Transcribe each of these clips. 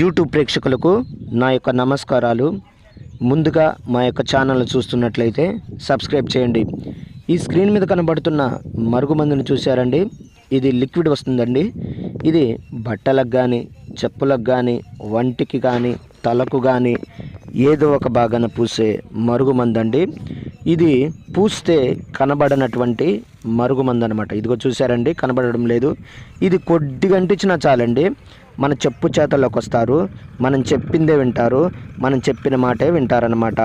YouTube ప్రేక్షకులకు నా యొక్క నమస్కారాలు. ముందుగా మా యొక్క ఛానల్ని చూస్తున్నట్లయితే సబ్స్క్రైబ్ చేయండి. ఈ స్క్రీన్ మీద కనబడుతున్న మరుగుమందుని చూశారండి. ఇది లిక్విడ్ వస్తుందండి. ఇది బట్టలకు కానీ చెప్పులకు కానీ వంటికి కానీ తలకు కానీ ఏదో ఒక భాగాన పూసే మరుగుమందండి ఇది పూస్తే కనబడనటువంటి మరుగుమందు అనమాట ఇదిగో చూసారండి కనబడడం లేదు. ఇది కొద్దిగా అంటించినా చాలండి. మన చెప్పు చేతల్లోకి వస్తారు. మనం చెప్పిందే వింటారు. మనం చెప్పిన మాటే వింటారనమాట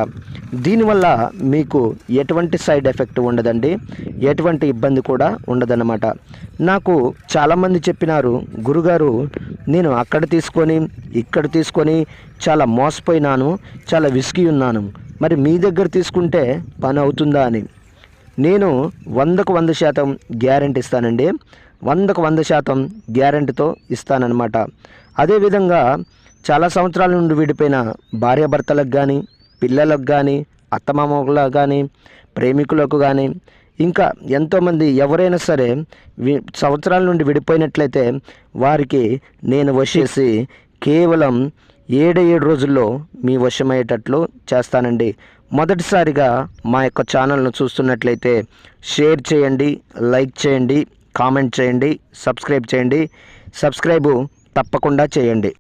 దీనివల్ల మీకు ఎటువంటి సైడ్ ఎఫెక్ట్ ఉండదండి. ఎటువంటి ఇబ్బంది కూడా ఉండదన్నమాట. నాకు చాలామంది చెప్పినారు గురుగారు నేను అక్కడ తీసుకొని ఇక్కడ తీసుకొని చాలా మోసపోయినాను చాలా విసిగి ఉన్నాను. మరి మీ దగ్గర తీసుకుంటే పని అవుతుందా అని. నేను వందకు వంద శాతం గ్యారెంటీ ఇస్తానండి. వందకు వంద శాతం గ్యారెంటీతో ఇస్తానన్నమాట. అదేవిధంగా చాలా సంవత్సరాల నుండి విడిపోయిన భార్యాభర్తలకు కానీ పిల్లలకు కానీ అత్తమామలకు కానీ ప్రేమికులకు కానీ ఇంకా ఎంతోమంది ఎవరైనా సరే వి సంవత్సరాల నుండి విడిపోయినట్లయితే వారికి నేను వశేసి కేవలం ఏడు ఏడు రోజుల్లో మీ వశమయ్యేటట్లు చేస్తానండి. మొదటిసారిగా మా యొక్క ఛానల్ను చూస్తున్నట్లయితే షేర్ చేయండి లైక్ చేయండి కామెంట్ చేయండి సబ్స్క్రైబ్ చేయండి. సబ్స్క్రైబు తప్పకుండా చేయండి.